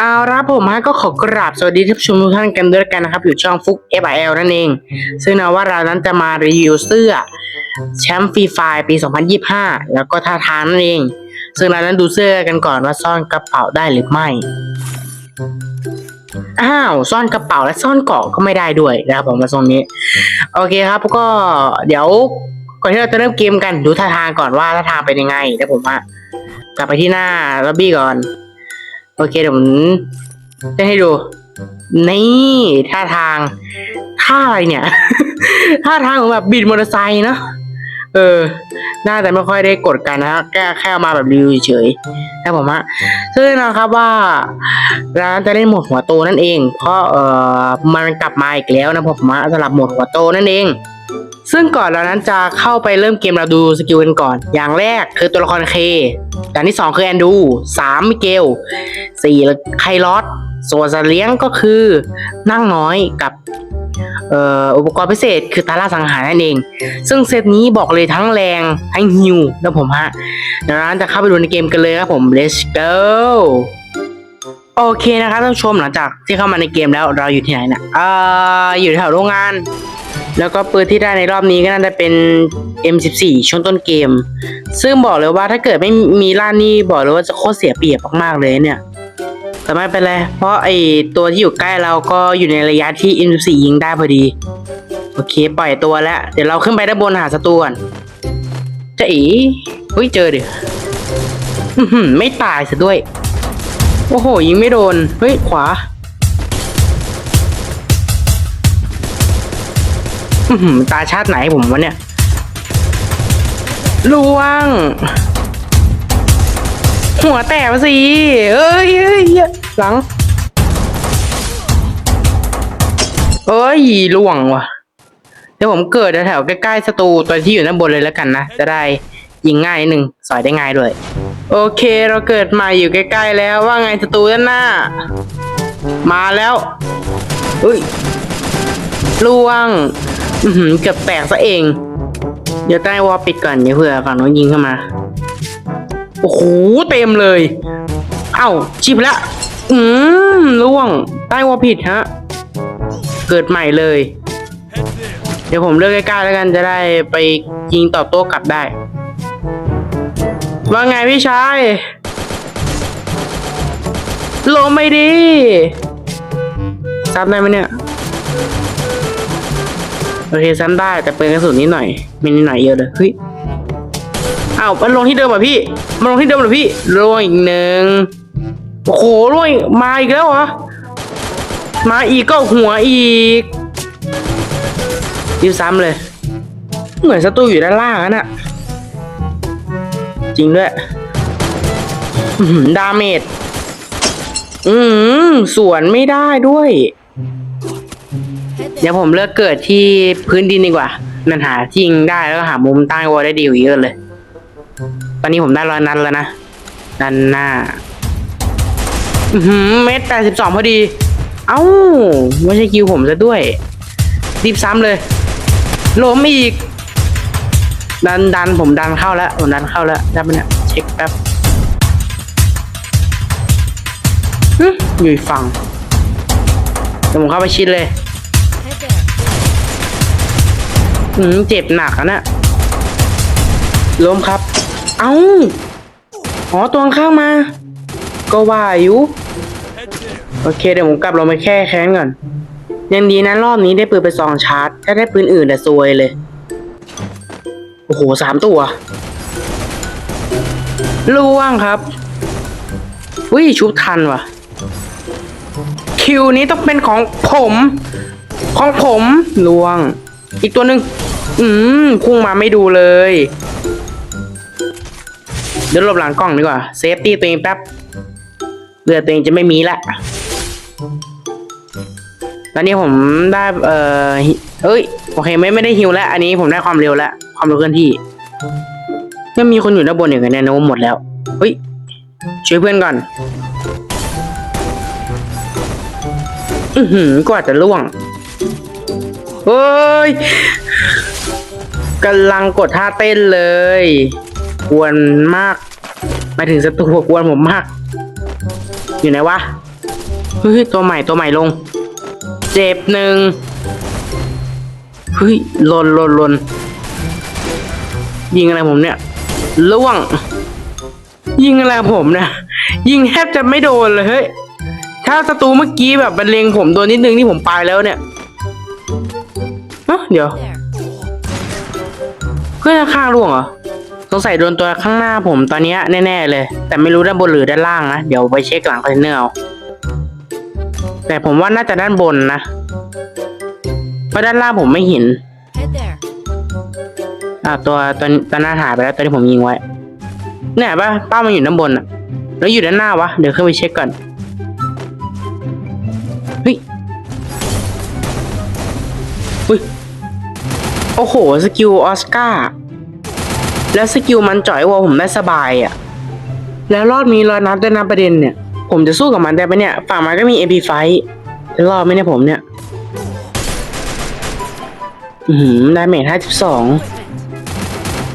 เอาละผมฮะก็ขอกราบสวัสดีท่านผู้ชมทุกท่านกันด้วยกันนะครับ อยู่ช่องฟุก f i l นั่นเอง ซึ่งนะว่าเรานั้นจะมารีวิวเสื้อแชมป์ฟรีไฟปี 2025 แล้วก็ท่าทางนั่นเอง ซึ่งเรานั้นดูเสื้อกันก่อนว่าซ่อนกระเป๋าได้หรือไม่ อ้าว ซ่อนกระเป๋าและซ่อนเกาะก็ไม่ได้ด้วยนะครับผมมาทรงนี้ โอเคครับก็เดี๋ยวก่อนที่เราจะเริ่มเกมกันดูท่าทางก่อนว่าท่าทางเป็นยังไงเดี๋ยวผมอะกลับไปที่หน้าล็อบบี้ก่อน โอเคเดี๋ยวผมจะให้ดู นี่ท่าทางท่าอะไรเนี่ย ท่าทางของแบบบิดมอเตอร์ไซค์เนาะเออ น่าจะไม่ค่อยได้กดกันนะแค่แค่มาแบบรีวิวเฉยๆนะผมฮะซึ่งน่นอนครับว่าร้านจะเล่นหมดหัวโตนั่นเอง เพราะเออมันกลับมาอีกแล้วนะผมฮะสำหรับหมดหัวโตนั่นเอง ซึ่งก่อนเรานั้นจะเข้าไปเริ่มเกมเราดูสกิลกันก่อน อย่างแรกคือตัวละครเคอย่างที่สองคือแอนดูสามมิเกลสี่ไคลอสส่วนสัตว์เลี้ยงก็คือนั่งน้อยกับอุปกรณ์พิเศษคือตาล่าสังหารนั่นเอง ซึ่งเซตนี้บอกเลยทั้งแรงทั้งฮิวนะผมฮะเดี๋ยวเราจะเข้าไปดูในเกมกันเลยครับผม let's go โอเคนะครับท่านผู้ชมหลังจากที่เข้ามาในเกมแล้วเราอยู่ที่ไหนนะเอ่ออยู่แถวโรงงาน แล้วก็ปืนที่ได้ในรอบนี้ก็น่าจะเป็น M14 ช่วงต้นเกม ซึ่งบอกเลยว่าถ้าเกิดไม่มีล่านนี่บอกเลยว่าจะโคตรเสียเปรียบมากๆเลยเนี่ยแต่ไม่เป็นไรเพราะไอตัวที่อยู่ใกล้เราก็อยู่ในระยะที่ M14 ยิงได้พอดี โอเค ปล่อยตัวแล้ว เดี๋ยวเราขึ้นไปด้านบนหาศัตรูก่อนจะอีเฮ้ยเจอดิอื้อหือไม่ตายซะด้วย โอ้โหยิงไม่โดน เฮ้ยขวา ตาชาติไหนผมวะเนี่ยล่วง หัวแตกสิ เอ้ยเอ้ยเหี้ยหลัง เอ้ยล่วงว่ะ เดี๋ยวผมเกิดแถวใกล้ๆศัตรูตัวที่อยู่ด้านบนเลยแล้วกันนะ จะได้ยิงง่ายนิดนึงสอยได้ง่ายด้วย โอเคเราเกิดม่อยู่ใกล้ๆแล้วว่าไงศัตรูด้านหน้า มาแล้ว อุ้ยล่วง อือหือเกือบแตกซะเอง เดี๋ยวใต้วอลปิดก่อนเดี๋ยวเผื่อฝั่งโน้นยิงเข้ามา โอ้โหเต็มเลย เอ้าชิบละ อืมล่วง ใต้วอลผิดฮะ เกิดใหม่เลย เดี๋ยวผมเลือกใกล้ๆแล้วกันจะได้ไปยิงตอบโต้กลับได้ ว่าไงพี่ชายลงไม่ดีซับได้ไหมเนี่ย โอเคซ้ำได้แต่เปลืองกระสุนนิดหน่อยไม่นิดหน่อยเยอะเลยเฮ้ยอ้าวมันลงที่เดิมเหรอพี่มันลงที่เดิมเหรอพี่ลงอีกหนึ่งโอ้โหลงอีกมาอีกแล้วเหรอมาอีกก็หัวอีกยิวซ้ำเลย เหมือนศัตรูอยู่ด้านล่างนั่นอะจริงด้วยดาเมจอืมสวนไม่ได้ด้วย เดี๋ยวผมเลือกเกิดที่พื้นดินดีกว่า มันหาที่ยิงได้แล้วก็หามุมใต้วอลได้ดีกว่เยอะเลย ตอนนี้ผมได้ร้อยนัดแล้วนะด้านหน้าอือหือเมตรแปดสิบสองพอดี เอ้าไม่ใช่คิวผมซะด้วยรีบซ้ำเลยล้มอีก ดันดันผมดันเข้าแล้วผมดันเข้าแล้วได้ปะเนี่ยเช็คแป๊บหึอยู่ฝั่งเดี๋ยวผมเข้าไปชิดเลย อืมเจ็บหนักอะนะล้มครับ เอ้าอ๋อตัวข้างมา ก็ว่าอยู่โอเคเดี๋ยวผมกลับลงไปแค่แค้นก่อนยังดีนะรอบนี้ได้ปืนไปสองชาร์จ ถ้าได้ปืนอื่นแต่ซวยเลย โอ้โหสามตัวล่วงครับวิชุบทันว่ะ คิวนี้ต้องเป็นของผม ของผมล่วง อีกตัวหนึ่ง อืมพุ่งมาไม่ดูเลย เดี๋ยวหลบหลังกล้องดีกว่าเซฟตี้ตัวเองแป๊บเรือตัวเองจะไม่มีละตอนนี้ผมได้เอ่อเอ้ยโอเคไม่ไม่ได้ฮิวแล้ว อันนี้ผมได้ความเร็วแล้วความเร็วเคลื่อนที่ยังมีคนอยู่ด้านบนอยู่กันแน่นอนหมดแล้วเฮ้ยช่วยเพื่อนก่อน อือหือกว่าจะล่วงเฮ้ย กำลังกดท่าเต้นเลย กวนมากมาถึงศัตรูกวนผมมาก อยู่ไหนวะ เฮ้ย ตัวใหม่ตัวใหม่ลง เจ็บหนึ่งเฮ้ยหลนหลนหลนยิงอะไรผมเนี่ยล่วง ยิงอะไรผมเนี่ยยิงแทบจะไม่โดนเลยเฮ้ยถ้าศัตรูเมื่อกี้แบบบรรเลงผมโดนนิดนึงนี่ผมไปแล้วเนี่ยเดี๋ยว พื่อนข้างๆร่วงเหรอสงสัยโดนตัวข้างหน้าผมตอนเนี้ยแน่ๆเลย แต่ไม่รู้ด้านบนหรือด้านล่างนะเดี๋ยวไปเช็คหลังคอนเทนเนอร์เอาแต่ผมว่าน่าจะด้านบนนะเพราะด้านล่างผมไม่เห็น Head there. อ่าตัวตัวตัวหน้าถ่ายไปแล้วตัวที่ผมยิงไว้เนี่ยป่ะเป้ามันอยู่ด้านบนอะแล้วอยู่ด้านหน้าวะเดี๋ยวขึ้นไปเช็คก่อนเฮ้ยเฮ้ย โอ้โห สกิลออสการ์ แล้วสกิลมันจ่อยวอลผมได้สบายอะ่ะ แล้วรอบนี้รอยนัดด้วยนะประเด็นเนี่ย ผมจะสู้กับมันได้ปะเนี่ย ฝั่งมันก็มี MP ไฟจะรอดไหมเนี่ยผมเนี่ย อือหือดาเมจห้าสิบสอง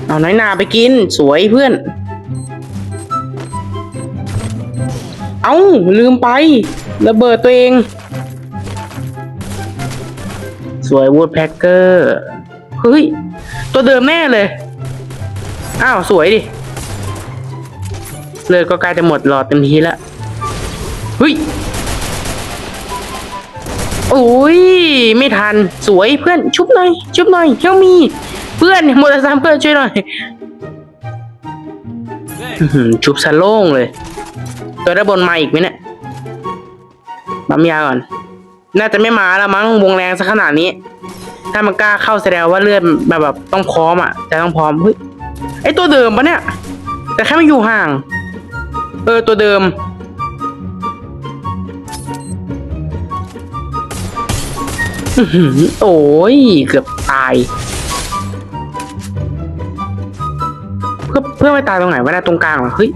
เอาน้อยนาไปกิน สวยเพื่อน เอ้า ลืมไประเบิดตัวเอง สวยวูดแพ็กเกอร์ เฮ้ย ตัวเดิมแน่เลย อ้าว สวยดิ เลยก็ใกล้จะหมดหลอดเต็มทีแล้วเฮ้ยโอ้ยไม่ทัน สวยเพื่อนชุบหน่อย ชุบหน่อยเจ้ามี เพื่อนโมเตอร์ไซค์เพื่อนช่วยหน่อยชุบสะโล่งเลย ตัวด้านบนมาอีกไหมเนี่ยปั๊มยาก่อน น่าจะไม่มาแล้วมั้งวงแรงสักขนาดนี้ ถ้ามันกล้าเข้าแสดงว่าเลือดแบบแบบต้องพร้อมอะแต่ต้องพร้อมเฮ้ยไอตัวเดิมปะเนี่ย แต่แค่ไม่อยู่ห่าง เออตัวเดิม โอ้ยเกือบตาย เพื่อเพื่อไม่ตายตรงไหนวะเนะตรงกลางเหรอเฮ้ย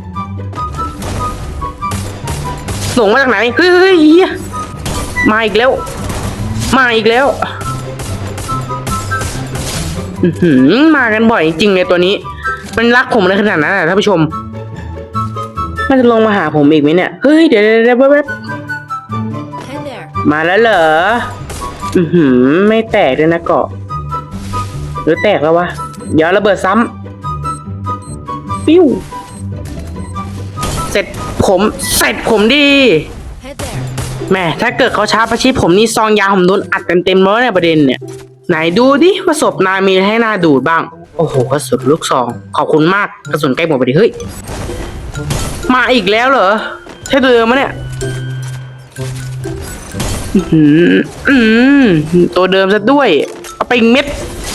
หลงมาจากไหนเฮ้ยเฮ้ยเฮียมาอีกแล้ว มาอีกแล้ว อื้อหือมากันบ่อยจริงเลยตัวนี้ มันรักผมเลยขนาดนั้นนะท่านผู้ชม มันจะลงมาหาผมอีกไหมเนี่ย เฮ้ย เดี๋ยวเดี๋ยวเดี๋ยวแป๊บ Head there. มาแล้วเหรอ อือหือ ไม่แตกเลยนะเกาะ หรือแตกแล้ววะ เดี๋ยวระเบิดซ้ำ ปิ้ว เสร็จผม เสร็จผมดี Head there. แหม่ถ้าเกิดเขาช้าประชิดผมนี่ซองยาผมโดนอัดเต็มๆแล้วในยประเด็นเนี่ย ไหนดูดิว่าศพนายมีให้หน้าดูดบ้าง โอ้โหกระสุนลูกซองขอบคุณมากกระสุนใกล้หมดไปดิเฮ้ยมาอีกแล้วเหรอใช่ตัวเดิมมะเนี่ยอื้อหืออืมตัวเดิมซะด้วยเอาไปอีกเม็ด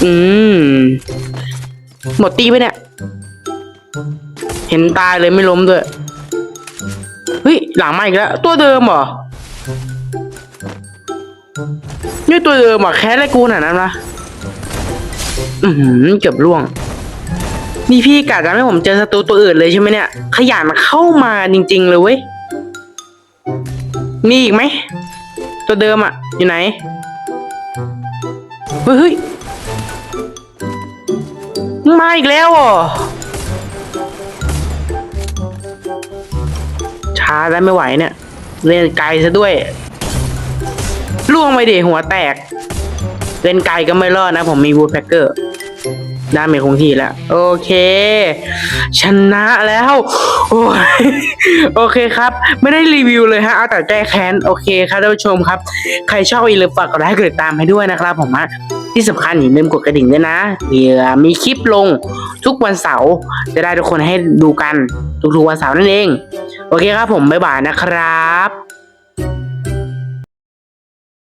อืมหมดตีไปเนี่ย เห็นตายเลยไม่ล้มด้วยเฮ้ยหลังมาอีกแล้ว ตัวเดิมเหรอ นี่ตัวเดิมเหรอแค่ไรกูขนาดนั้นวะอือหือเกือบล่วง นี่พี่กะจะให้ผมเจอศัตรูตัวอื่นเลยใช่ไหมเนี่ย ขยันมาเข้ามาจริง ๆ เลยเว้ย มีอีกไหม ตัวเดิมอะ อยู่ไหน เฮ้ยมาอีกแล้วเหรอช้าแล้ไม่ไหวเนี่ย เล่นไกลซะด้วย ล่วงไปเดหัวแตก เล่นไกลก็ไม่รอดนะ ผมมีวูดแพคเกอร์ดาเมจคงที่แล้ว โอเค ชนะแล้ว โอ้ยโอเคครับ ไม่ได้รีวิวเลยฮะ เอาแต่แก้แค้น โอเคครับท่านผู้ชมครับ ใครชอบอีกเลยฝากกดไลค์กดติดตามให้ด้วยนะครับผมฮะที่สำคัญอย่าลืมกดกระดิ่งด้วยนะเผื่อมีคลิปลงทุกวันเสาร์จะได้ทุกคนให้ดูกัน ทุกๆวันเสาร์นั่นเอง โอเคครับผม บ๊ายบายนะครับ